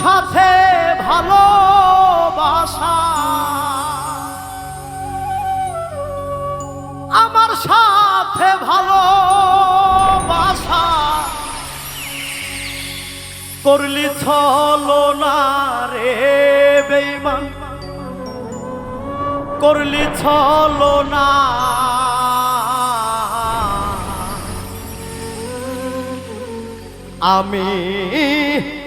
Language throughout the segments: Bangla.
সাথে ভালোবাসা। আমার সাথে ভালোবাসা। করলি ছলো না রে বেইমান করলি ছলো না। আমি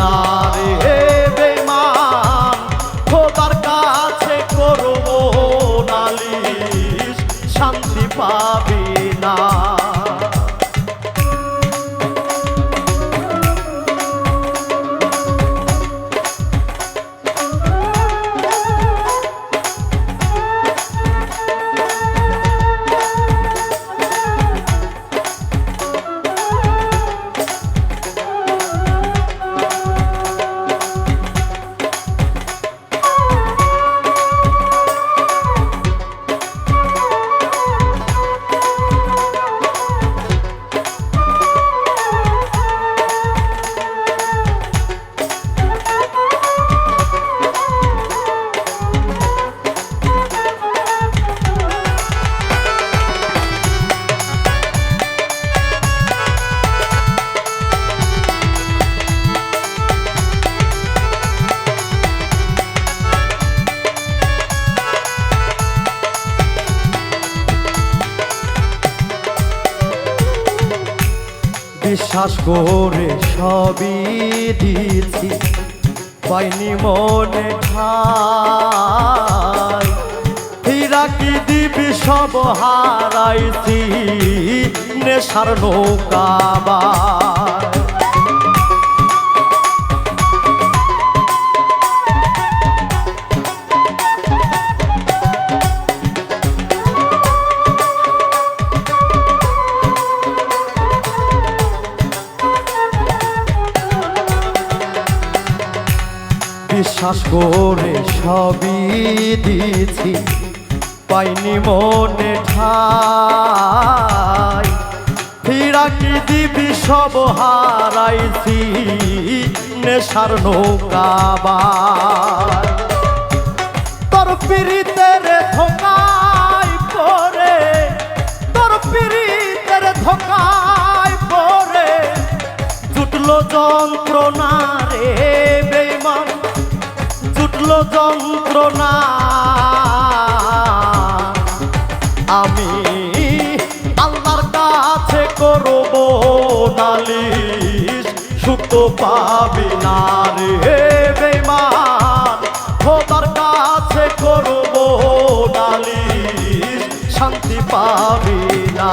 না রে বেইমান খোদার কাছে করব নালিশ শান্তি পাবি না। বিশ্বাস করে সবই দিয়েছি। পাইনি মনে ঠাই। কি দিবি সব হারাইছি নেশার নৌকাবার বিশ্বাস করে সবই দিয়েছি। পাইনি মনে ঠাই। কি দিবি সব হারাইছি, নেশার নৌকাবার তোর পিড়িতের ধোকায় পরে তোর পিড়িতের ধোকায় পরে জুটলো যন্ত্রণা রে জুটলো যন্ত্রণা। আমি আল্লাহর কাছে করব নালিশ সুখ পাবি না রে বেমান খোদার কাছে করব নালিশ, শান্তি পাবি না।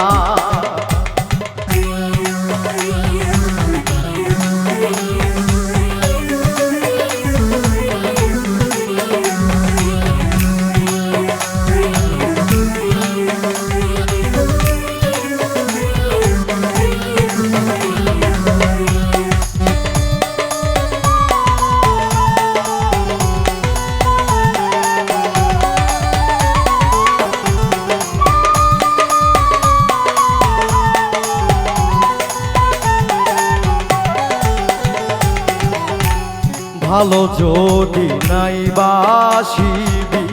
ভালো যদি নাই বাসিবি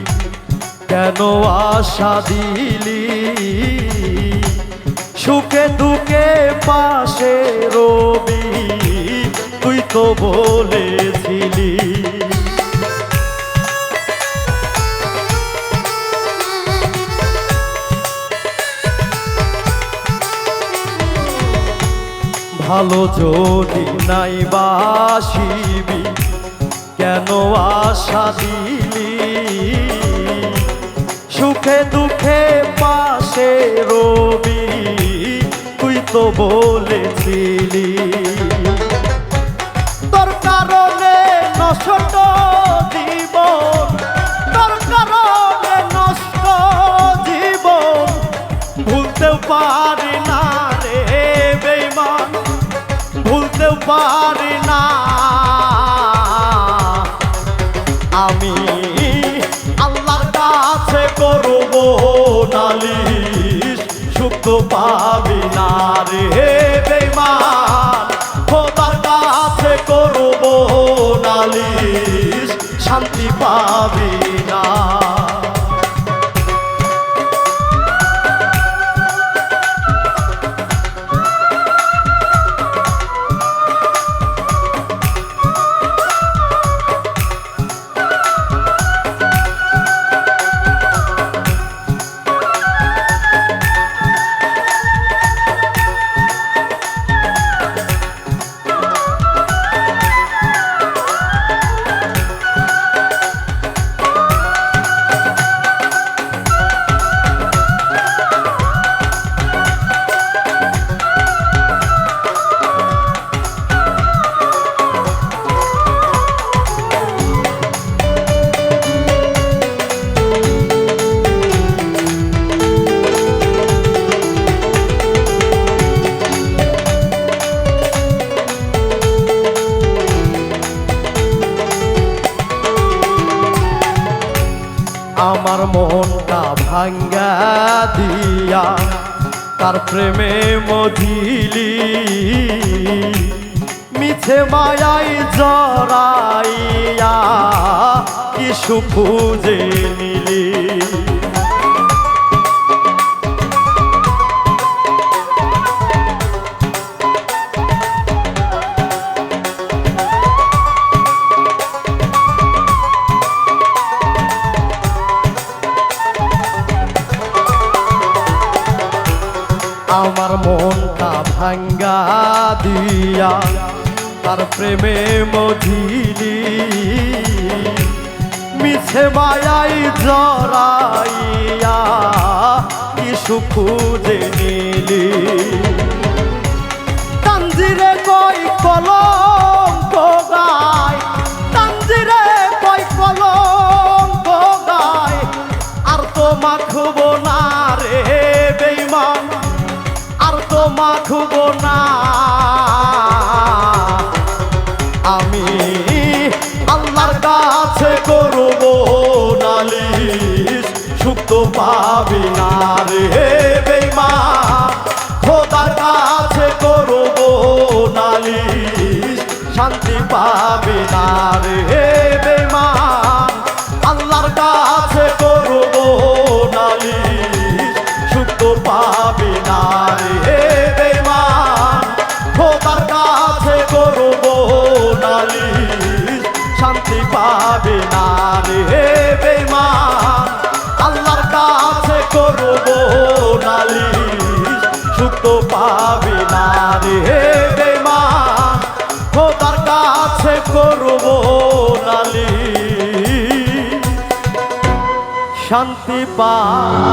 কেন আশা দিলি? সুখে দুঃখে পাশে রবি, তুই তো বলেছিলি। ভালো যদি নাই বাসিবি কেন আশা দিলি? সুখে দুঃখে পাশে রবি তুই তো বলেছিলি। পাবি না রে বেইমান খোদার কাছে করব নালিশ শান্তি পাবি না। ভাঙ্গা দিয়া তার প্রেমে মধিলি মিছে মায়াই জড়াইয়া কিছু খুঁজে নিলি? দিয়া তার প্রেমে মধিলি মিছে মায়াই জড়াইয়া কিছু খুঁজে নিলি। তানজিরে কই কলম পাবি না রে বেইমান খোদার কাছে করব নালিশ শান্তি পাবি না রে বেইমান শান্তি পা